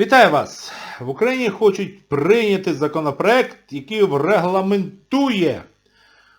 Вітаю вас! В Україні хочуть прийняти законопроект, який регламентує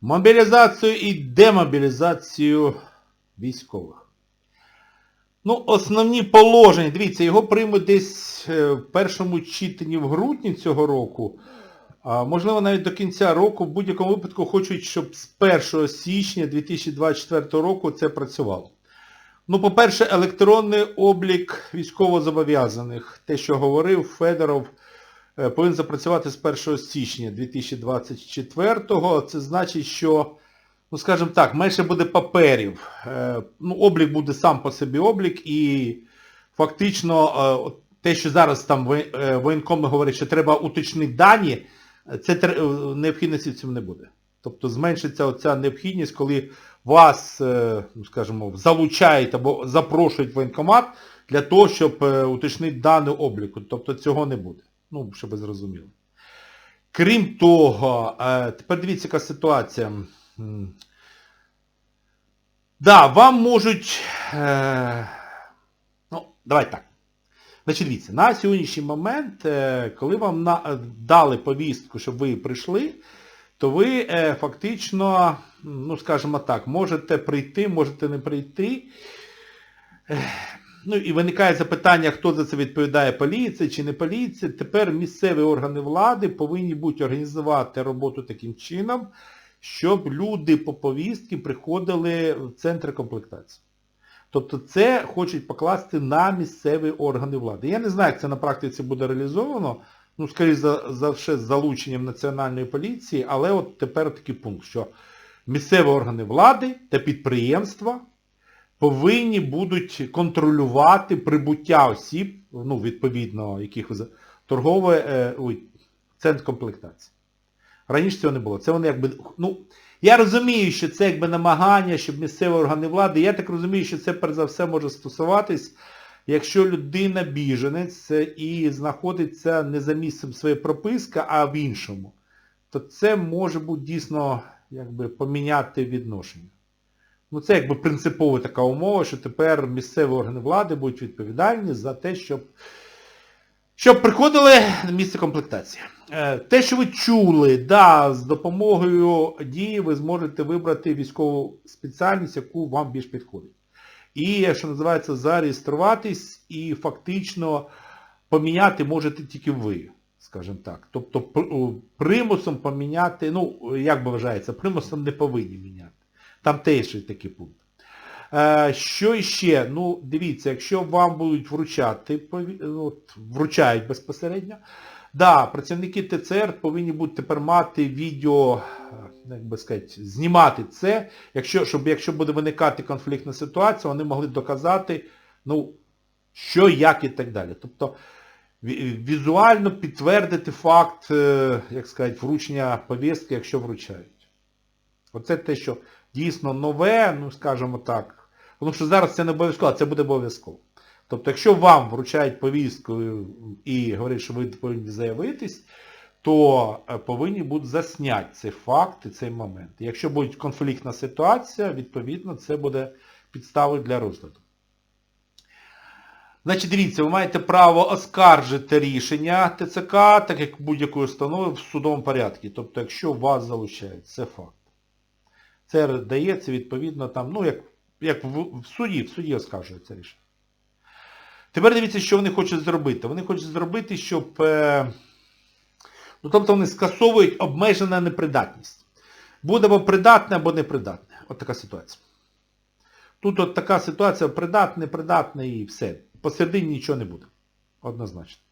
мобілізацію і демобілізацію військових. Ну, основні положення, дивіться, його приймуть десь е, в першому читанні в грудні цього року. А, можливо, навіть до кінця року, в будь-якому випадку хочуть, щоб з 1 січня 2024 року це працювало. Ну, по-перше, електронний облік військовозобов'язаних. Те, що говорив Федоров, е, повинен запрацювати з 1 січня 2024-го. Це значить, що, ну скажімо так, менше буде паперів. Е, Ну, облік буде сам по собі облік і фактично е, те, що зараз там воєнкоми говорять, що треба уточнити дані, це необхідності в цьому не буде. Тобто зменшиться оця необхідність, коли вас, е, ну, скажімо, залучають або запрошують в воєнкомат для того, щоб е, уточнити дані обліку. Тобто цього не буде. Ну, щоб ви зрозуміли. Крім того, е, тепер дивіться, яка ситуація. Да, вам можуть... Ну, давайте так. Значить, дивіться, на сьогоднішній момент, коли вам дали повістку, щоб ви прийшли, то ви е, фактично, ну скажімо так, можете прийти, можете не прийти. Ну і виникає запитання, хто за це відповідає, поліція чи не поліція. Тепер місцеві органи влади повинні будуть організувати роботу таким чином, щоб люди по повістки приходили в центри комплектації. Тобто це хочуть покласти на місцеві органи влади. Я не знаю, як це на практиці буде реалізовано, ну, скоріше за, за все, з залученням Національної поліції, але от тепер такий пункт, що місцеві органи влади та підприємства повинні будуть контролювати прибуття осіб, ну, відповідно, яких за- торгове, е, ой, центр комплектації. Раніше цього не було. Це вони якби, ну, я розумію, що це якби намагання, щоб місцеві органи влади, я так розумію, що це перш за все може стосуватись, якщо людина біженець і знаходиться не за місцем своєї прописки, а в іншому, то це може бути дійсно якби поміняти відношення. Ну це якби принципова така умова, що тепер місцеві органи влади будуть відповідальні за те, щоб щоб приходили на місце комплектації. Е, Те, що ви чули, да, з допомогою дії ви зможете вибрати військову спеціальність, яку вам більш підходить. І, що називається, зареєструватись і фактично поміняти можете тільки ви, скажімо так. Тобто примусом поміняти, ну, як би вважається, примусом не повинні міняти. Там теж такий пункт. Е, Що ще? Ну, дивіться, якщо вам будуть вручати, от, вручають безпосередньо, да, працівники ТЦР повинні будуть тепер мати відео, як би сказати, знімати це, якщо, щоб якщо буде виникати конфліктна ситуація, вони могли доказати, ну, що, як і так далі. Тобто візуально підтвердити факт, е, як сказати, вручення повістки, якщо вручають. Оце те, що дійсно нове, ну скажімо так. Тому що зараз це не обов'язково, а це буде обов'язково. Тобто, якщо вам вручають повістку і говорять, що ви повинні заявитись, то е, повинні будуть засняти цей факт і цей момент. Якщо буде конфліктна ситуація, відповідно, це буде підставою для розгляду. Значить, дивіться, ви маєте право оскаржити рішення ТЦК, так як будь-якої установи в судовому порядку. Тобто, якщо вас залучають, це факт. Це дається відповідно там, ну, як, як в, в суді, в суді оскаржується рішення. Тепер дивіться, що вони хочуть зробити. Вони хочуть зробити, щоб... Е, ну, тобто вони скасовують обмежена непридатність. Буде або придатне, або непридатне. От така ситуація. Тут от така ситуація придатне, непридатне і все. Посередині нічого не буде. Однозначно.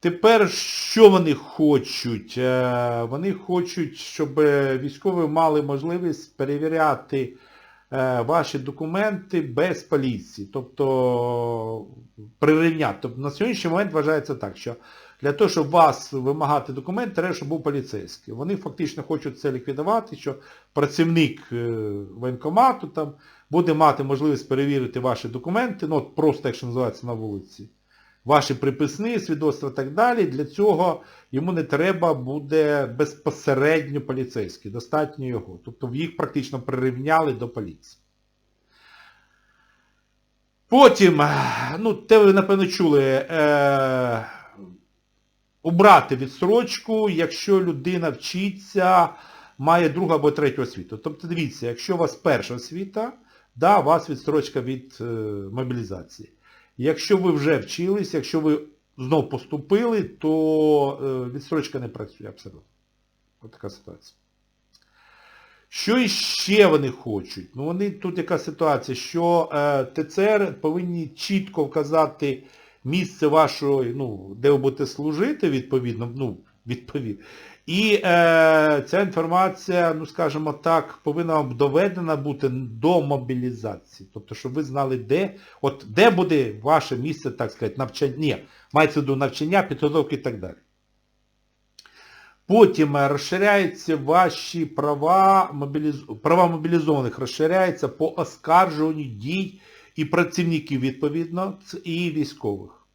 Тепер що вони хочуть? Е, Вони хочуть, щоб е, військові мали можливість перевіряти ваші документи без поліції. Тобто прирівняти. Тобто на сьогоднішній момент вважається так, що для того, щоб вас вимагати документ, треба, щоб був поліцейський. Вони фактично хочуть це ліквідувати, що працівник е, воєнкомату там буде мати можливість перевірити ваші документи, ну от просто, якщо називається на вулиці, ваші приписні, свідоцтва і так далі. Для цього йому не треба буде безпосередньо поліцейський, достатньо його. Тобто їх практично прирівняли до поліції. Потім, ну, те ви, напевно, чули, е, убрати відстрочку, якщо людина вчиться, має другу або третю освіту. Тобто дивіться, якщо у вас перша освіта, да, у вас відстрочка від е, мобілізації. Якщо ви вже вчились, якщо ви знов поступили, то е, відстрочка не працює абсолютно. Ось така ситуація. Що іще вони хочуть? Ну вони тут яка ситуація, що е, ТЦР повинні чітко вказати місце вашої, ну, де ви будете служити, відповідно, ну, відповідно. І е, ця інформація, ну скажімо так, повинна вам доведена бути до мобілізації. Тобто, щоб ви знали, де, от де буде ваше місце, так сказати, навчання, ні, мається до навчання, підготовки і так далі. Потім е, розширяються ваші права, мобіліз... права мобілізованих розширяються по оскаржуванню дій і працівників, відповідно, і військових.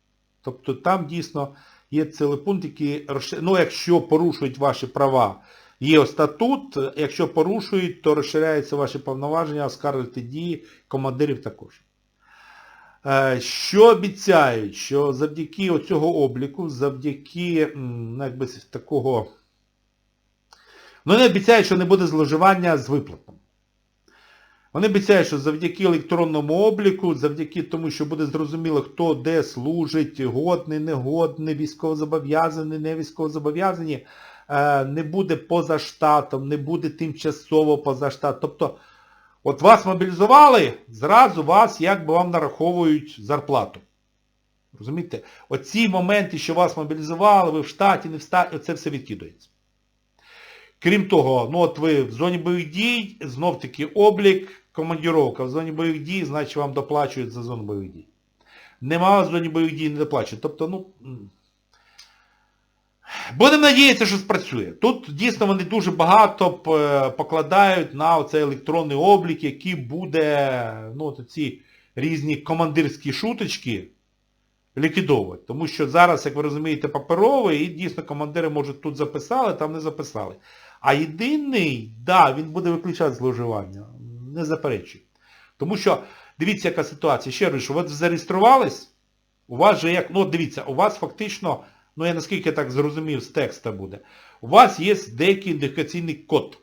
Тобто там дійсно є цілий пункт, який ну, якщо порушують ваші права, є статут, якщо порушують, то розширяються ваші повноваження, оскаржувати дії командирів також. Е, Що обіцяють, що завдяки оцього обліку, завдяки ну, якби, такого... Ну, вони обіцяють, що не буде зловживання з виплатами. Вони обіцяють, що завдяки електронному обліку, завдяки тому, що буде зрозуміло, хто де служить, годний, негодний, військовозобов'язаний, не військовозобов'язані, е, не буде поза штатом, не буде тимчасово поза штатом. Тобто, от вас мобілізували, зразу вас якби вам нараховують зарплату. Розумієте? Оці моменти, що вас мобілізували, ви в штаті, не в штаті, це все відкидується. Крім того, ну от ви в зоні бойових дій, знов таки облік, командіровка. В зоні бойових дій, значить вам доплачують за зону бойових дій. Нема в зоні бойових дій, не доплачують. Тобто, ну... Будемо надіятися, що спрацює. Тут дійсно вони дуже багато покладають на оцей електронний облік, який буде, ну, ці різні командирські шуточки ліквідовувати. Тому що зараз, як ви розумієте, паперовий, і дійсно командири, може, тут записали, там не записали. А єдиний, да, він буде виключати зловживання. Не заперечую. Тому що, дивіться, яка ситуація. Ще раз, що ви зареєструвались, у вас же як, ну дивіться, у вас фактично, ну я наскільки так зрозумів, з текста буде, у вас є деякий ідентифікаційний код.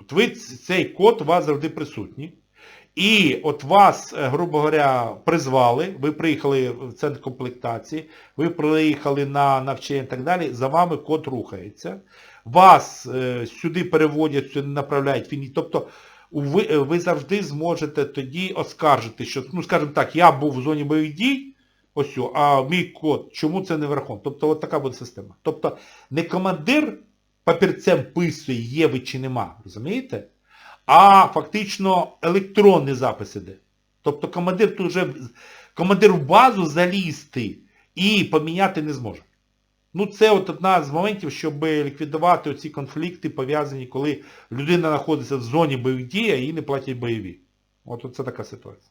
От ви цей код у вас завжди присутній. І от вас, е, грубо говоря, призвали, ви приїхали в центр комплектації, ви приїхали на навчання і так далі, за вами код рухається. Вас е, сюди переводять, сюди направляють. Тобто ви, е, ви завжди зможете тоді оскаржити, що, ну скажімо так, я був в зоні бойових дій, ось, а мій код, чому це не враховано? Тобто от така буде система. Тобто не командир папірцем писує, є ви чи нема, розумієте? а фактично електронний запис іде. Тобто командир тут вже, командир в базу залізти і поміняти не зможе. Ну це от одна з моментів, щоб ліквідувати оці конфлікти, пов'язані, коли людина знаходиться в зоні бойових дій, а їй не платять бойові. От це така ситуація.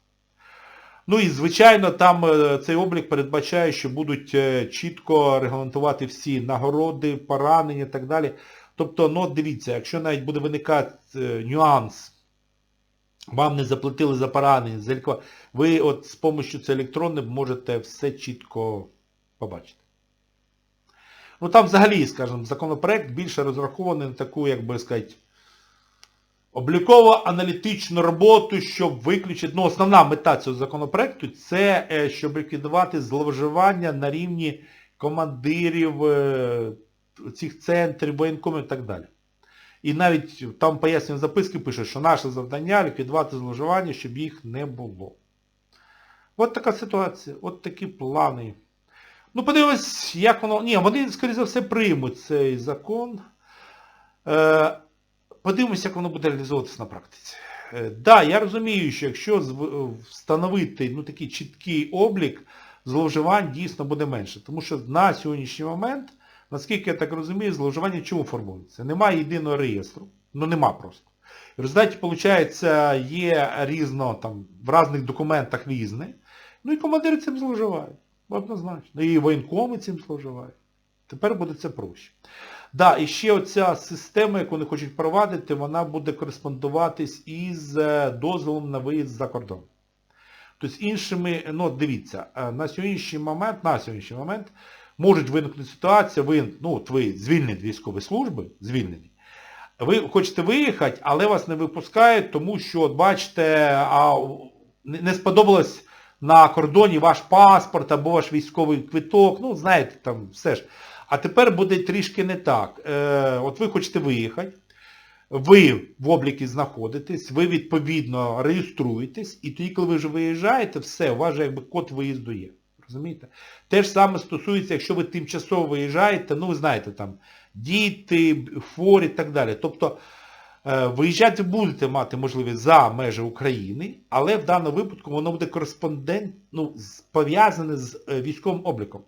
Ну і звичайно там е, цей облік передбачає, що будуть е, чітко регламентувати всі нагороди, поранення і так далі. Тобто, ну дивіться, якщо навіть буде виникати е, нюанс, вам не заплатили за поранення, ви от з допомогою цього електронне можете все чітко побачити. Ну там взагалі, скажімо, законопроект більше розрахований на таку, як би сказати, обліково-аналітичну роботу, щоб виключити, ну основна мета цього законопроекту це е, щоб ліквідувати зловживання на рівні командирів е, цих центрів, воєнкомів і так далі. І навіть там пояснює записки пише, що наше завдання ліквідувати зловживання, щоб їх не було. От така ситуація, от такі плани. Ну, подивимось, як воно... Ні, вони, скоріше за все, приймуть цей закон. Е, подивимось, як воно буде реалізовуватися на практиці. Так, да, я розумію, що якщо встановити ну, такий чіткий облік, зловживань дійсно буде менше. Тому що на сьогоднішній момент, наскільки я так розумію, зловживання чому формується? Немає єдиного реєстру. Ну нема просто. В результаті, виходить, є різно, там, в різних документах різне. Ну і командири цим зловживають. Однозначно. І воєнкоми цим зловживають. Тепер буде це проще. Да, і ще оця система, яку вони хочуть провадити, вона буде кореспондуватись із е, дозволом на виїзд за кордон. Тобто іншими, ну дивіться, е, на сьогоднішній момент, на сьогоднішній момент можуть виникнути ситуація, ви, ну, от ви звільнені військової служби, звільнені, ви хочете виїхати, але вас не випускають, тому що, от бачите, а, не не сподобалось на кордоні ваш паспорт або ваш військовий квиток, ну, знаєте, там все ж. А тепер буде трішки не так. Е, от ви хочете виїхати, ви в облікі знаходитесь, ви відповідно реєструєтесь, і тоді, коли ви вже виїжджаєте, все, у вас же якби код виїзду є. Розумієте? Те ж саме стосується, якщо ви тимчасово виїжджаєте, ну ви знаєте, там, діти, хворі і так далі. Тобто виїжджати будете мати можливість за межі України, але в даному випадку воно буде кореспондент, ну, пов'язане з е, військовим обліком.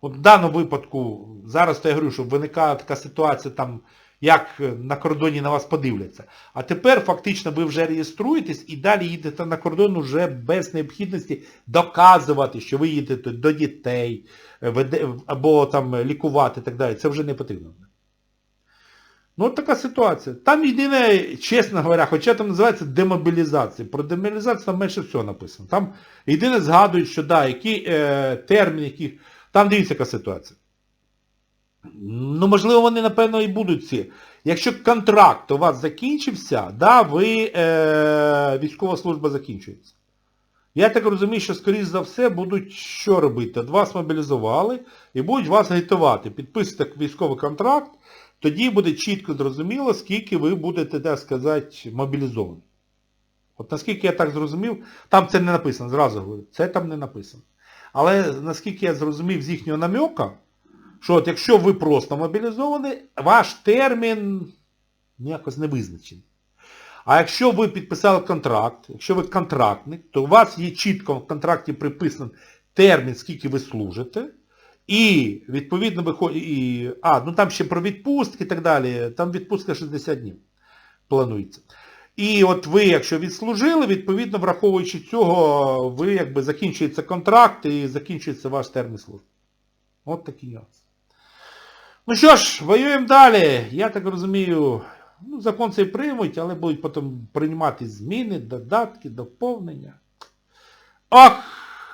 От в даному випадку, зараз то я говорю, що виникає така ситуація, там, як е, на кордоні на вас подивляться. А тепер фактично ви вже реєструєтесь і далі їдете на кордон вже без необхідності доказувати, що ви їдете до дітей, е, або там лікувати і так далі. Це вже не потрібно. Ну от така ситуація. Там єдине, чесно говоря, хоча там називається демобілізація. Про демобілізацію там менше всього написано. Там єдине згадують, що да, які е, терміни, які... Там дивіться, яка ситуація. Ну, можливо, вони, напевно, і будуть ці. Якщо контракт у вас закінчився, да, ви, е, військова служба закінчується. Я так розумію, що, скоріш за все, будуть що робити? От Вас мобілізували і будуть вас агітувати. Підписуйте військовий контракт, тоді буде чітко зрозуміло, скільки ви будете, так сказати, мобілізовані. От наскільки я так зрозумів, там це не написано, зразу говорю, це там не написано. Але наскільки я зрозумів з їхнього намека, що от якщо ви просто мобілізовані, ваш термін якось не визначений. А якщо ви підписали контракт, якщо ви контрактник, то у вас є чітко в контракті приписаний термін, скільки ви служите, і відповідно виходить, і, а, ну там ще про відпустки і так далі, там відпустка 60 днів планується. І от ви, якщо відслужили, відповідно, враховуючи цього, ви якби закінчується контракт і закінчується ваш термін служби. От такий нюанс. Ну що ж, воюємо далі. Я так розумію, ну, закон цей приймуть, але будуть потім приймати зміни, додатки, доповнення. Ох,